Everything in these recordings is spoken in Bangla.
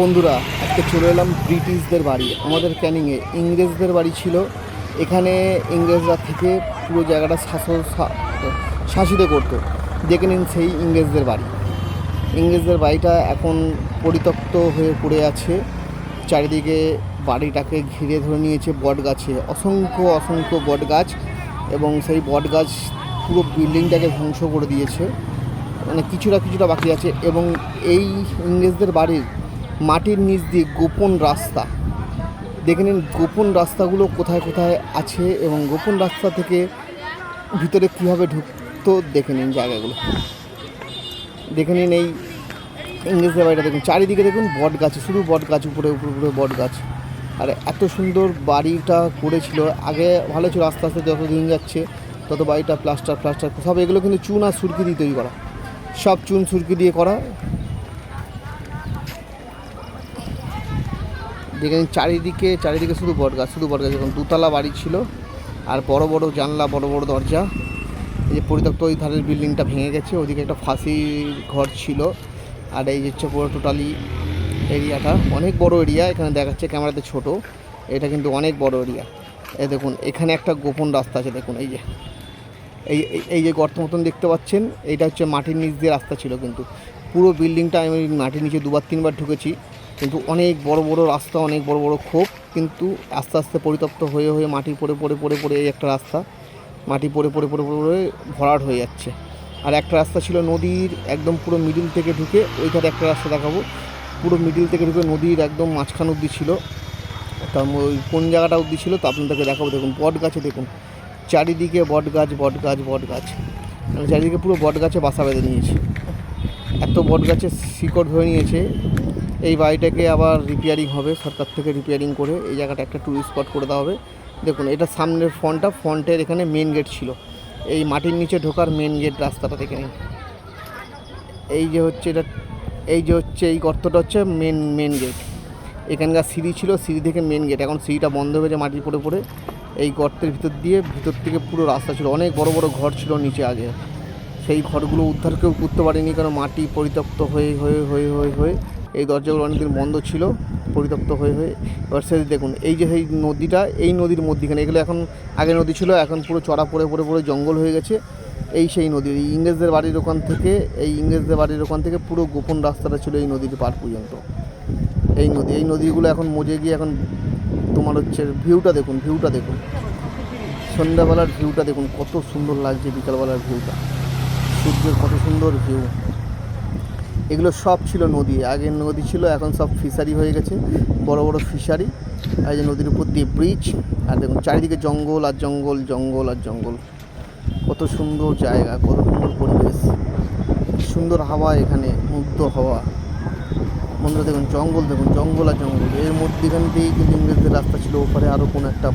বন্ধুরা, আজকে চলে এলাম ব্রিটিশদের বাড়ি। আমাদের ক্যানিংয়ে ইংরেজদের বাড়ি ছিল। এখানে ইংরেজরা থেকে পুরো জায়গাটা শাসন শাসিত করতো। দেখে নিন সেই ইংরেজদের বাড়ি। ইংরেজদের বাড়িটা এখন পরিত্যক্ত হয়ে পড়ে আছে। চারিদিকে বাড়িটাকে ঘিরে ধরে নিয়েছে বট গাছে অসংখ্য অসংখ্য বট গাছ এবং সেই বট গাছ পুরো বিল্ডিংটাকে ধ্বংস করে দিয়েছে। মানে কিছুটা কিছুটা বাকি আছে এবং এই ইংরেজদের বাড়ির মাটির নিচ দিয়ে গোপন রাস্তা। দেখে নিন গোপন রাস্তাগুলো কোথায় কোথায় আছে এবং গোপন রাস্তা থেকে ভিতরে কীভাবে ঢুকতো দেখে নিন জায়গাগুলো। দেখে নিন এই ইংরেজদের বাড়িটা দেখুন। চারিদিকে দেখুন বট গাছ, শুধু বট গাছ, উপরে উপরে উপরে বট গাছ। আর এত সুন্দর বাড়িটা করেছিল। আগে ভালো ছিল, আস্তে আস্তে যত দিন যাচ্ছে, তত বাড়িটা প্লাস্টার প্লাস্টার সব এগুলো কিন্তু চুন আর সুরকি দিয়ে তৈরি করা। সব চুন, সুরকি দিয়ে করা। দেখেন চারিদিকে চারিদিকে শুধু বট গাছ শুধু বট গাছ এখন দুতলা বাড়ি ছিল, আর বড় বড় জানলা, বড় বড় দরজা। এই যে পরিত্যক্ত ওই ধারের বিল্ডিংটা ভেঙে গেছে, ওদিকে একটা ফাঁসির ঘর ছিল। আর এই যে হচ্ছে পুরো টোটালি এরিয়াটা। অনেক বড় এরিয়া, এখানে দেখাচ্ছে ক্যামেরাতে ছোট। এটা কিন্তু অনেক বড় এরিয়া। এই দেখুন, এখানে একটা গোপন রাস্তা আছে, দেখুন, এই যে। এই- এই যে গর্ত মতন দেখতে পাচ্ছেন এইটা হচ্ছে মাটির নিচ দিয়ে রাস্তা ছিল কিন্তু। পুরো বিল্ডিংটা আমি মাটির নিচে দুবার, তিনবার ঢুকেছি। কিন্তু অনেক বড় বড় রাস্তা, অনেক বড় বড় খোপ, কিন্তু আস্তে আস্তে পরিতপ্ত হয়ে হয়ে মাটি পড়ে পড়ে পড়ে পড়ে এই একটা রাস্তা, মাটি পড়ে পড়ে পড়ে পড়ে পড়ে ভরাট হয়ে যাচ্ছে। আর একটা রাস্তা ছিল নদীর একদম পুরো মিডিল থেকে ঢুকে ওইখানে একটা রাস্তা দেখাবো। পুরো মিডিল থেকে ঢুকে নদীর একদম মাঝখান অব্দি ছিল। তার ওই কোন জায়গাটা অব্দি ছিল তা আপনাদেরকে দেখাবো। দেখুন বট গাছে দেখুন, চারিদিকে বট গাছ বট গাছ বট গাছ মানে চারিদিকে পুরো বট গাছে বাসা বেঁধে নিয়েছে। এত বট গাছে শিকড় ধরে নিয়েছে এই বাড়িটাকে আবার রিপেয়ারিং হবে, সরকার থেকে রিপেয়ারিং করে এই জায়গাটা একটা ট্যুরিস্ট স্পট করে দেওয়া হবে। দেখুন, এটা সামনের ফ্রন্টটা, ফ্রন্টের এখানে মেন গেট ছিল। এই মাটির নিচে ঢোকার মেন গেট রাস্তাটা নিন। এই যে হচ্ছে এটা, এই যে হচ্ছে এই গর্তটা হচ্ছে মেন মেন গেট এখানকার সিঁড়ি ছিল, সিঁড়ি থেকে মেন গেট এখন সিঁড়িটা বন্ধ হয়ে যায় মাটি পড়ে পড়ে। এই গর্তের ভিতর দিয়ে ভিতর থেকে পুরো রাস্তা ছিল। অনেক বড় বড় ঘর ছিল নিচে আগে। সেই ঘরগুলো উদ্ধার কেউ করতে পারেনি, কারণ মাটি পরিত্যক্ত হয়ে হয়ে হয়ে হয়ে হয়ে এই দরজাগুলো অনেকদিন বন্ধ ছিল পরিত্যক্ত হয়ে হয়ে। এবার সে দেখুন, এই যে এই নদীটা, এই নদীর মধ্যিখানে, এগুলো এখন আগে নদী ছিল, এখন পুরো চড়া পড়ে পড়ে পড়ে জঙ্গল হয়ে গেছে। এই সেই নদী, এই ইংরেজদের বাড়ির ওখান থেকে, এই ইংরেজদের বাড়ির ওখান থেকে পুরো গোপন রাস্তাটা ছিল এই নদীর পার পর্যন্ত। এই নদী, এই নদীগুলো এখন মজে গিয়ে এখন তোমার হচ্ছে ভিউটা দেখুন ভিউটা দেখুন। সন্ধ্যাবেলার ভিউটা দেখুন, কত সুন্দর লাগছে বিকালবেলার ভিউটা। সূর্যের কত সুন্দর ভিউ। এগুলো সব ছিল নদী। আগে নদী ছিল, এখন সব ফিশারি হয়ে গেছে। বড় বড় ফিশারি। আর যে নদীর উপর দিয়ে ব্রিজ আর দেখুন, চারিদিকে জঙ্গল আর জঙ্গল জঙ্গল আর জঙ্গল। কত সুন্দর জায়গা, কত সুন্দর পরিবেশ। সুন্দর হাওয়া এখানে, মুগ্ধ হওয়া। বন্ধুরা, দেখুন, জঙ্গল দেখুন, জঙ্গল আর জঙ্গল। এর মধ্যেখান দিয়েই কিন্তু ইংরেজদের রাস্তা ছিল, ওপারে আরও কোনো একটা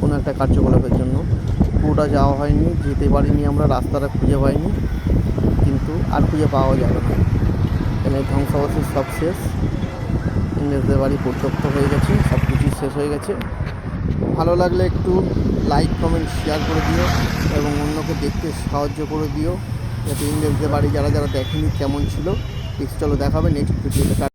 কোনো একটা কার্যকলাপের জন্য। পুরোটা যাওয়া হয়নি, যেতে পারিনি আমরা, রাস্তাটা খুঁজে পাইনি। কিন্তু আর খুঁজে পাওয়া যাবে না। এখানে ধ্বংসাবশেষ সব শেষ। ইংরেজদের বাড়ি পরিত্যক্ত হয়ে গেছে, সব কিছুই শেষ হয়ে গেছে। ভালো লাগলে একটু লাইক কমেন্ট শেয়ার করে দিও এবং অন্যকে দেখতে সাহায্য করে দিও। যাতে ইংরেজদের বাড়ি যারা যারা দেখেনি কেমন ছিল নেক্সট দেখাবে। নেক্সট ভিডিওতে